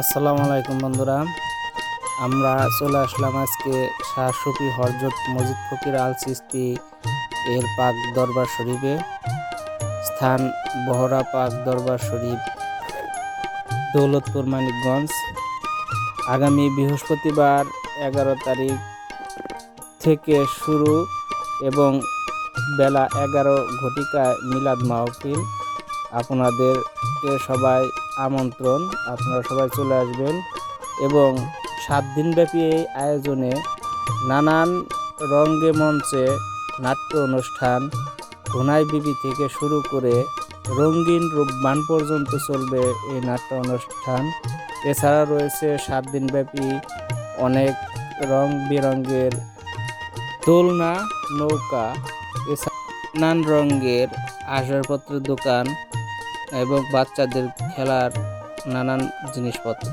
আসসালামু আলাইকুম বন্ধুরা। আমরা চলে আসলাম আজকে শাহ সুফি হরজত মজিদ ফকির আল সিস্তি এর পাক দরবার শরীফে, স্থান বহরা পাক দরবার শরীফ, দৌলতপুর, মানিকগঞ্জ। আগামী বৃহস্পতিবার এগারো তারিখ থেকে শুরু এবং বেলা এগারো ঘটিকায় মিলাদ মাহফিল। আপনাদেরকে সবাই আমন্ত্রণ আপনারা সবাই চলে আসবেন এবং সাত দিনব্যাপী এই আয়োজনে নানান রঙ্গে মঞ্চে নাট্য অনুষ্ঠান ঘুনাই বিবি থেকে শুরু করে রঙিন রূপবান পর্যন্ত চলবে এই নাট্য অনুষ্ঠান। এছাড়া রয়েছে সাত দিনব্যাপী অনেক রং বেরঙের দোলনা, নৌকা, এছাড়া নানান রঙের আসবাবপত্রের দোকান এবং বাচ্চাদের খেলার নানান জিনিসপত্র।